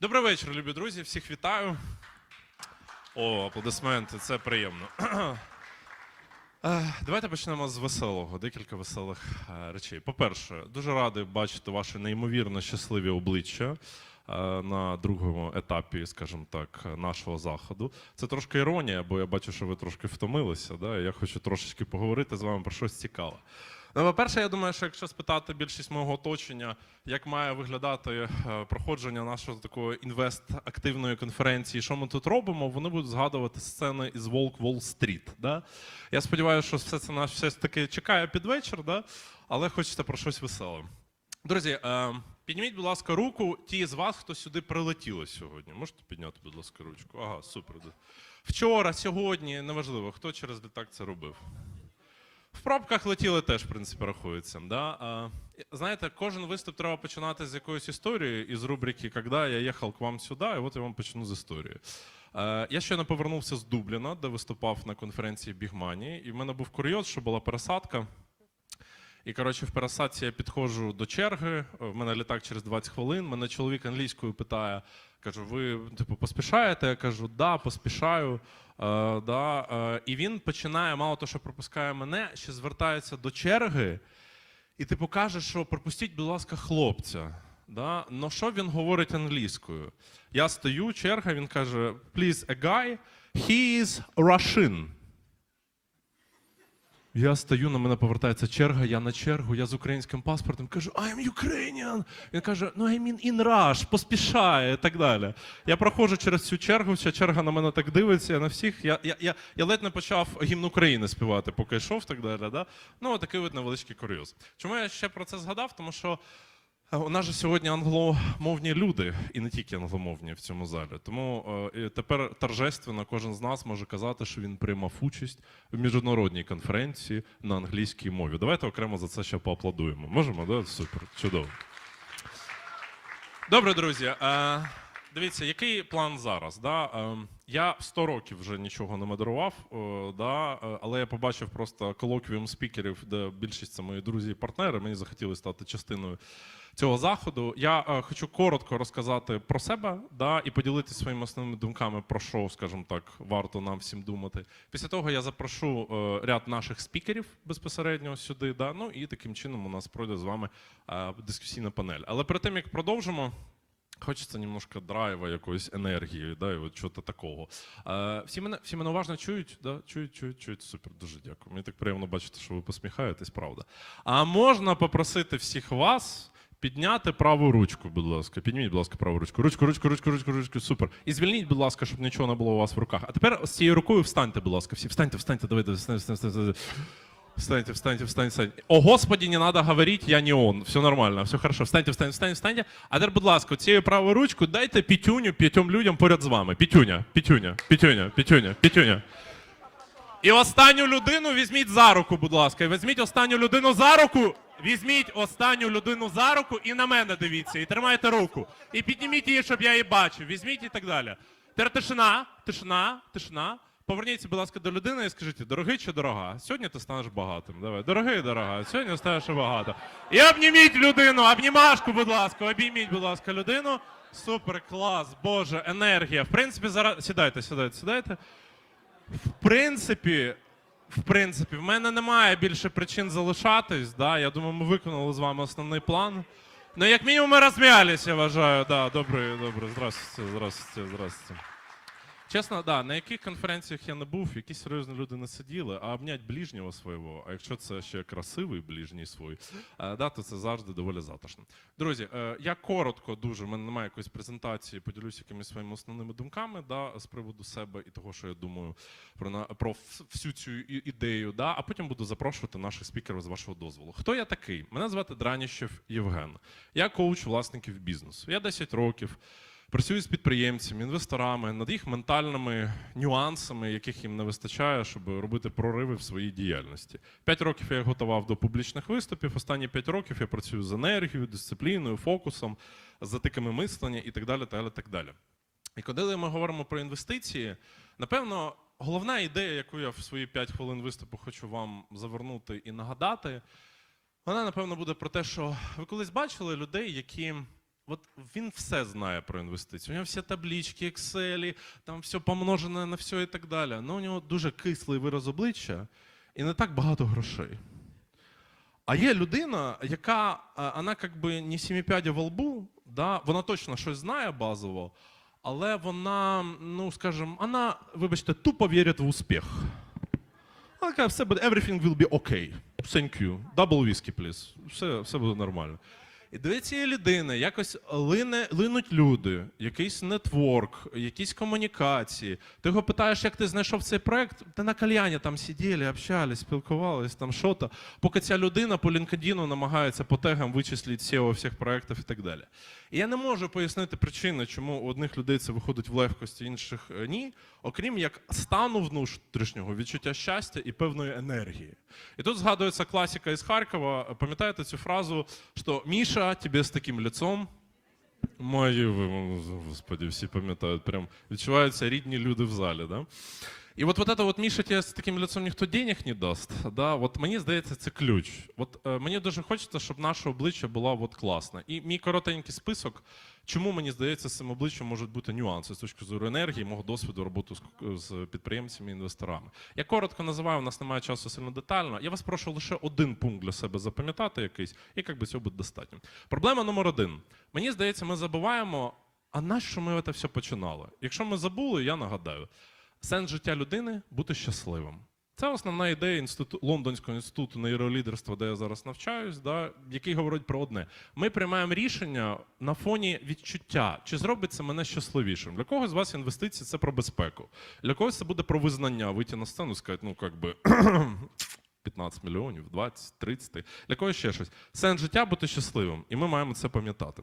Добрий вечір, любі друзі. Всіх вітаю. О, аплодисменти, це приємно. Е, Давайте почнемо з веселого, декілька веселих е, речей. По-перше, дуже радий бачити ваші неймовірно щасливі обличчя на другому етапі, скажімо так, нашого заходу. Це трошки іронія, бо я бачу, що ви трошки втомилися. Да? Я хочу трошечки поговорити з вами про щось цікаве. Ну, по-перше, я думаю, що якщо спитати більшість мого оточення, як має виглядати е, проходження нашої такої інвест-активної конференції, що ми тут робимо, вони будуть згадувати сцени із Волк Волл-стріт. Да? Я сподіваюся, що все це нас все таки чекає під вечір, да? але хочеться про щось веселе. Друзі, е, підніміть, будь ласка, руку ті з вас, хто сюди прилетіли сьогодні. Можете підняти, будь ласка, ручку? Ага, супер. Вчора, сьогодні, неважливо, хто через літак це робив. В пробках летіли теж, в принципі, рахується. Да? А, знаєте, кожен виступ треба починати з якоїсь історії із рубрики «Когда я їхав к вам сюди, і от я вам почну з історії. Е, я щойно повернувся з Дубліна, де виступав на конференції Бігмані, і в мене був курйоз, що була пересадка. І коротше, в пересадці я підходжу до черги. В мене літак через 20 хвилин. Мене чоловік англійською питає: кажу, ви типу поспішаєте? Я кажу, да, поспішаю. Е, да. Е, і він починає, мало того, що пропускає мене, ще звертається до черги, і типу каже, що пропустіть, будь ласка, хлопця. Да? Но що він говорить англійською? Я стою, черга, він каже: Please, a guy, he is Russian. Я стою, на мене повертається черга, я на чергу, я з українським паспортом кажу, I'm Ukrainian. Він каже, ну I mean in rush, поспішає і так далі. Я проходжу через цю чергу, вся черга на мене так дивиться, на всіх. Я, я, я, я ледь не почав гімн України співати, поки йшов так далі. Да? Ну, такий от невеличкий курйоз. Чому я ще про це згадав? Тому що У нас же сьогодні англомовні люди, і не тільки англомовні в цьому залі. Тому е, тепер торжественно кожен з нас може казати, що він приймав участь в міжнародній конференції на англійській мові. Давайте окремо за це ще поаплодуємо. Можемо, да? Супер, чудово. Добре, друзі. Е, дивіться, який план зараз? Да? Я 100 років вже нічого не модерував, е, да? е, але я побачив просто колоквіум спікерів, де більшість це мої друзі і партнери. Мені захотілося стати частиною цього заходу. Я е, хочу коротко розказати про себе да, і поділитися своїми основними думками, про що, скажімо так, варто нам всім думати. Після того я запрошу ряд наших спікерів безпосередньо сюди. Да, ну і таким чином у нас пройде з вами дискусійна панель. Але перед тим як продовжимо. Хочеться немножко драйва, якоїсь енергії, да, і от чого-то такого. Е, всі, мене, всі мене уважно чують, да? чують, чують, чують. Супер, дуже дякую. Мені так приємно бачити, що ви посміхаєтесь, правда. А можна попросити всіх вас підняти праву ручку, будь ласка. Підніміть, будь ласка, праву ручку. Ручку, ручку, ручку, ручку, ручку. Супер. І звільніть, будь ласка, щоб нічого не було у вас в руках. А тепер з цією рукою встаньте, будь ласка. Всі встаньте, встаньте, давайте, встаньте, встаньте, встаньте. Встаньте, встаньте, встаньте, встаньте. О, Господи, не надо говорить, я не он. Все нормально, все хорошо. Встаньте, встаньте, встаньте, встаньте. А тепер, будь ласка, цією правою ручкою дайте пітюню п'ятьом людям поряд з вами. Пітюня, пітюня, пітюня, пітюня, пітюня. І останню людину візьміть за руку, будь ласка. І Візьміть останню людину за руку. Візьміть останню людину за руку і на мене дивіться. І тримайте руку. І підніміть її, щоб я її бачив. Візьміть і так далі. Тепер тишина, тишина, тишина. Поверніться, будь ласка, до людини і скажіть, дорогий чи дорога? Сьогодні ти станеш багатим. Давай, дорогий, дорога, сьогодні станеш багато. І обніміть людину, обнімашку, будь ласка, обійміть, будь ласка, людину. Супер, клас, Боже, енергія. В принципі, зараз сідайте, сідайте, сідайте. В принципі, в принципі, в мене немає більше причин залишатись. Да? Я думаю, ми виконали з вами основний план. Ну, як мінімум, ми розм'ялися, я вважаю. Да, добре, добре. Здравствуйте, здравствуйте, здравствуйте. Чесно, да, на яких конференціях я не був, які серйозні люди не сиділи, а обнять ближнього свого, а якщо це ще красивий ближній свій, е, да, то це завжди доволі затишно. Друзі, е, я коротко дуже, в мене немає якоїсь презентації, поділюся якимись своїми основними думками да, з приводу себе і того, що я думаю про, на- про всю цю ідею, да, а потім буду запрошувати наших спікерів з вашого дозволу. Хто я такий? Мене звати Драніщев Євген. Я коуч власників бізнесу. Я 10 років. Працюю з підприємцями, інвесторами над їх ментальними нюансами, яких їм не вистачає, щоб робити прориви в своїй діяльності. П'ять років я готував до публічних виступів. Останні п'ять років я працюю з енергією, дисципліною, фокусом, затиками мислення і так далі. так так далі. І коли ми говоримо про інвестиції, напевно, головна ідея, яку я в свої 5 хвилин виступу хочу вам завернути і нагадати, вона, напевно, буде про те, що ви колись бачили людей, які от він все знає про інвестиції. У нього всі таблички, Excel, там все помножене на все і так далі. Ну, у нього дуже кислий вираз обличчя і не так багато грошей. А є людина, яка вона як би не сіміпядя во лбу, да? вона точно щось знає базово, але вона, ну скажімо, вона, вибачте, тупо вірить в успіх. Вона каже, все буде, everything will be okay. Thank you. Double whiskey, please. Все, все буде нормально. І до цієї людини якось лине, линуть люди, якийсь нетворк, якісь комунікації. Ти його питаєш, як ти знайшов цей проект, та на кальяні там сиділи, общались, спілкувались, там що-то. Поки ця людина по LinkedIn намагається по тегам вичислити SEO всіх проєктів і так далі. І я не можу пояснити причини, чому у одних людей це виходить в легкості, інших е, ні, окрім як стану внутрішнього відчуття щастя і певної енергії. І тут згадується класика із Харкова. Пам'ятаєте цю фразу, що Міша, тебе з таким лицом. Мої, господи, всі пам'ятають, прям відчуваються рідні люди в залі. Да? І от, от это вот Міша, тебе з таким лицом ніхто денег не дасть. Да? От мені здається, це ключ. От е, мені дуже хочеться, щоб наше обличчя було от класне. І мій коротенький список, чому мені здається, з цим обличчям можуть бути нюанси з точки зору енергії, мого досвіду роботи з, з підприємцями інвесторами. Я коротко називаю, у нас немає часу сильно детально. Я вас прошу лише один пункт для себе запам'ятати якийсь, і як би цього буде достатньо. Проблема номер один. Мені здається, ми забуваємо, а нащо ми це все починали? Якщо ми забули, я нагадаю. Сенс життя людини бути щасливим. Це основна ідея інститу... Лондонського інституту нейролідерства, де я зараз навчаюсь, да, який говорить про одне: ми приймаємо рішення на фоні відчуття, чи зробить це мене щасливішим. Для когось з вас інвестиції це про безпеку. Для когось це буде про визнання, вийти на сцену сказати, ну як би. 15 мільйонів, 20, 30, для когось ще щось. Сенс життя бути щасливим, і ми маємо це пам'ятати.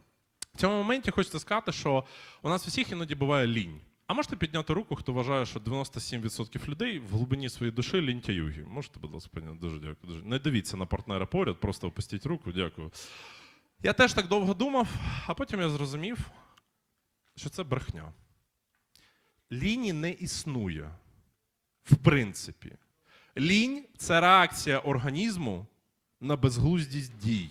В цьому моменті хочеться сказати, що у нас всіх іноді буває лінь. А можете підняти руку, хто вважає, що 97% людей в глибині своєї душі лінтяюги. Можете, будь ласка, підняти? Дуже дякую. Дуже. Не дивіться на партнера поряд, просто опустіть руку, дякую. Я теж так довго думав, а потім я зрозумів, що це брехня. Ліні не існує. В принципі. Лінь це реакція організму на безглуздість дій.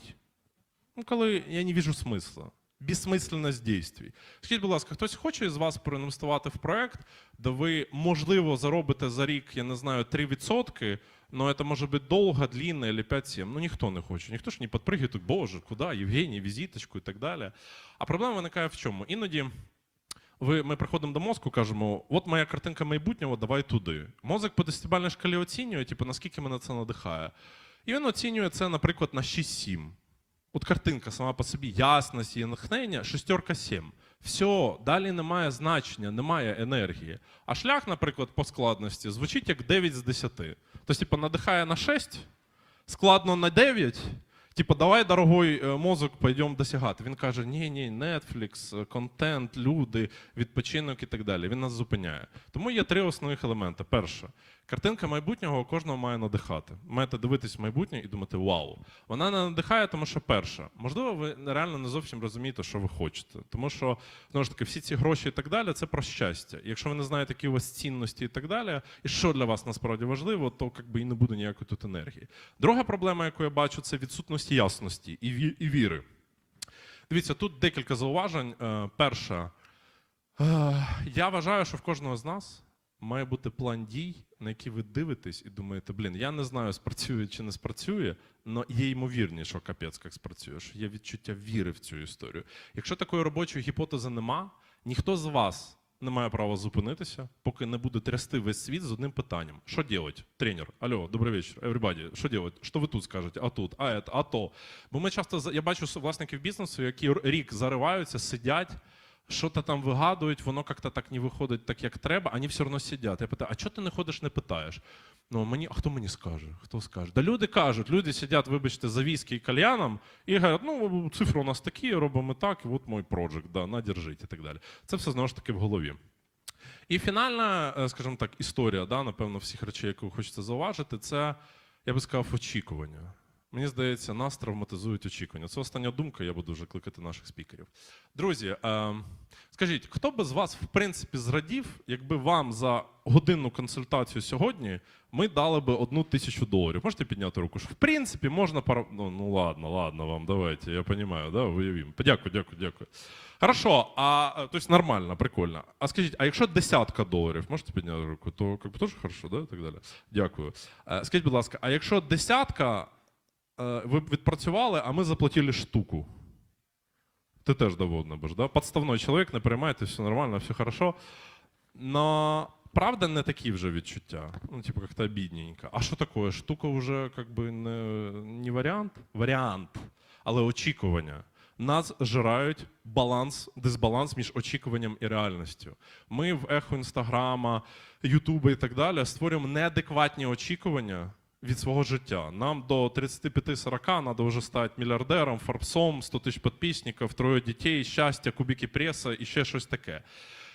Ну, коли я не вижу смисла. Безсмисленність дійствій. Скажіть, будь ласка, хтось хоче з вас проінвестувати в проект, де ви, можливо, заробите за рік, я не знаю, 3%, но це може бути довго, длинно, або 5-7. Ну ніхто не хоче. Ніхто ж не підпригує тут, боже, куди, Євгеній, візиточку і так далі. А проблема виникає в чому? Іноді ви, ми приходимо до мозку, кажемо, от моя картинка майбутнього, давай туди. Мозок по десятибальній шкалі оцінює, типу, наскільки мене це надихає. І він оцінює це, наприклад, на 6-7. От картинка сама по собі, ясність і натхнення, шестерка 7. Все, далі немає значення, немає енергії. А шлях, наприклад, по складності звучить як 9 з 10. Тобто, типу, надихає на 6, складно на 9. Типу, давай, дорогой е, мозок, пойдемо досягати. Він каже: ні, ні, Netflix, е, контент, люди, відпочинок і так далі. Він нас зупиняє. Тому є три основних елементи. Перше, картинка майбутнього кожного має надихати. Маєте дивитись в майбутнє і думати, вау. Вона не надихає, тому що перше, можливо, ви реально не зовсім розумієте, що ви хочете. Тому що знову ж таки, всі ці гроші і так далі це про щастя. Якщо ви не знаєте, які у вас цінності і так далі, і що для вас насправді важливо, то якби і не буде ніякої тут енергії. Друга проблема, яку я бачу, це відсутність ясності і ві- і віри. Дивіться, тут декілька зауважень. Е, Перше, е, я вважаю, що в кожного з нас має бути план дій, на який ви дивитесь і думаєте, блін, я не знаю, спрацює чи не спрацює, але є ймовірність, що капець як спрацює, що є відчуття віри в цю історію. Якщо такої робочої гіпотези нема, ніхто з вас не має права зупинитися, поки не буде трясти весь світ з одним питанням. Що делать? Тренер, алло, добрий вечір, everybody, що делать? Що ви тут скажете? А тут, а это, а то. Бо ми часто я бачу власників бізнесу, які рік зариваються, сидять. Що-то там вигадують, воно як-то так не виходить так, як треба, вони все одно сидять. Я питаю, а чого ти не ходиш, не питаєш? Ну, мені, а хто мені скаже? Хто скаже? Да люди кажуть, люди сидять, вибачте, за віскі і кальяном і кажуть, ну, цифри у нас такі, робимо так, і от мой проджект, да, на, держіть і так далі. Це все знову ж таки в голові. І фінальна, е, скажімо так, історія, да, напевно, всіх речей, яку хочеться зауважити, це, я би сказав, очікування. Мені здається, нас травматизують очікування. Це остання думка, я буду вже кликати наших спікерів. Друзі, е, скажіть, хто би з вас, в принципі, зрадів, якби вам за годинну консультацію сьогодні ми дали би одну тисячу доларів? Можете підняти руку? В принципі, можна пара... ну, ну ладно, ладно вам, давайте, я розумію, да, уявім. Дякую, дякую, дякую. Хорошо, а е, то есть нормально, прикольно. А скажіть, а якщо десятка доларів, можете підняти руку, то как бы теж хорошо, да? І так далі. Дякую. Е, Скажіть, будь ласка, а якщо десятка ви б відпрацювали, а ми заплатили штуку? Ти теж доводно будеш, да? Подставной чоловік, не переймайте, все нормально, все хорошо. Но правда не такі вже відчуття. Ну, типу, як-то обідненько. А що таке? Штука вже как би не, не варіант? Варіант, але очікування. Нас жирають баланс, дисбаланс між очікуванням і реальністю. Ми в ехо інстаграма, Ютуба і так далі створюємо неадекватні очікування від свого життя. Нам до 35-40 треба вже стати мільярдером, форбсом, 100 тисяч підписників, троє дітей, щастя, кубики преса і ще щось таке.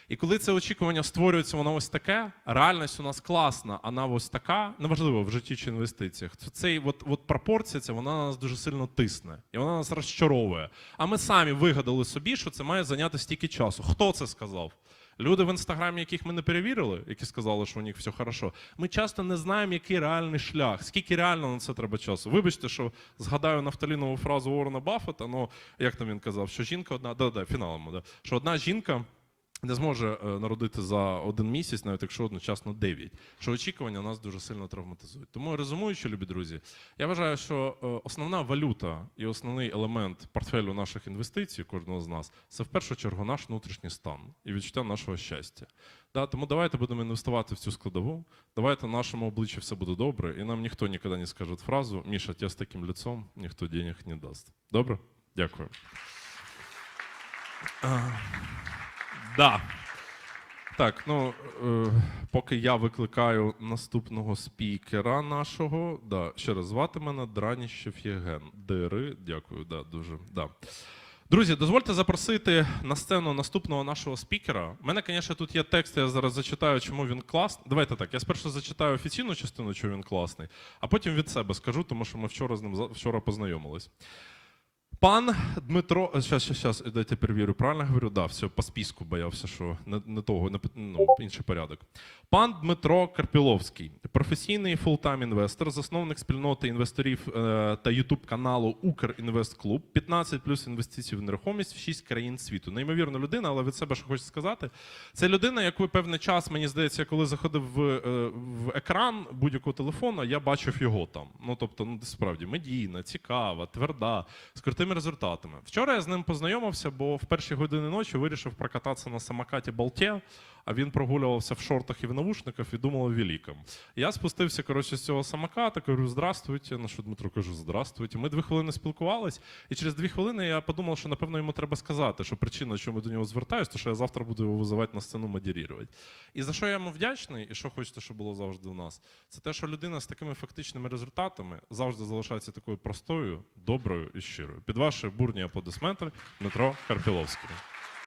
І коли це очікування створюється, воно ось таке, реальність у нас класна, вона ось така, неважливо в житті чи інвестиціях. То цей от, от пропорція, ця, вона на нас дуже сильно тисне, і вона нас розчаровує. А ми самі вигадали собі, що це має зайняти стільки часу. Хто це сказав? Люди в інстаграмі, яких ми не перевірили, які сказали, що у них все хорошо. Ми часто не знаємо, який реальний шлях, скільки реально на це треба часу. Вибачте, що згадаю нафталінову фразу Уоррена Баффета, ну як там він казав, що жінка одна, да, да, фіналом, да, що одна жінка не зможе е, народити за один місяць, навіть якщо одночасно 9. Що очікування нас дуже сильно травматизують. Тому резумуючи, любі друзі, я вважаю, що е, основна валюта і основний елемент портфелю наших інвестицій, кожного з нас, це в першу чергу наш внутрішній стан і відчуття нашого щастя. Да, тому давайте будемо інвестувати в цю складову. Давайте на нашому обличчі все буде добре, і нам ніхто ніколи не скаже фразу Міша, тебе з таким лицом ніхто денег не дасть. Добре? Дякую. Да. Так, ну е, поки я викликаю наступного спікера нашого. Да, ще раз звати мене Драніщев Євген. Дири, дякую, да, дуже. Да. Друзі, дозвольте запросити на сцену наступного нашого спікера. У мене, звісно, тут є текст, я зараз зачитаю, чому він класний. Давайте так. Я спершу зачитаю офіційну частину, чому він класний, а потім від себе скажу, тому що ми вчора з ним вчора познайомились. Пан Дмитро, зараз, зараз, зараз, дайте перевірю, правильно говорю? Да, все, по списку боявся, що не, не того, не, ну, інший порядок. Пан Дмитро Карпіловський, професійний фултайм інвестор, засновник спільноти інвесторів е, та Ютуб каналу Укрінвестклуб, 15 плюс інвестицій в нерухомість в 6 країн світу. Неймовірна людина, але від себе що хочу сказати. Це людина, яку певний час, мені здається, коли заходив в, е, в екран будь-якого телефону, я бачив його там. Ну тобто, ну справді медійна, цікава, тверда, з крутими результатами. Вчора я з ним познайомився, бо в перші години ночі вирішив прокататися на самокаті Болте, а він прогулювався в шортах і в навушниках і думав великом. Я спустився коротше, з цього самоката, кажу, здравствуйте. На що Дмитро кажу, здравствуйте. Ми дві хвилини спілкувались, і через дві хвилини я подумав, що напевно йому треба сказати, що причина, чому я до нього звертаюсь, то що я завтра буду його визивати на сцену модерувати. І за що я йому вдячний, і що хочете, щоб було завжди у нас, це те, що людина з такими фактичними результатами завжди залишається такою простою, доброю і щирою. Під ваші бурні аплодисменти Дмитро Карпіловський.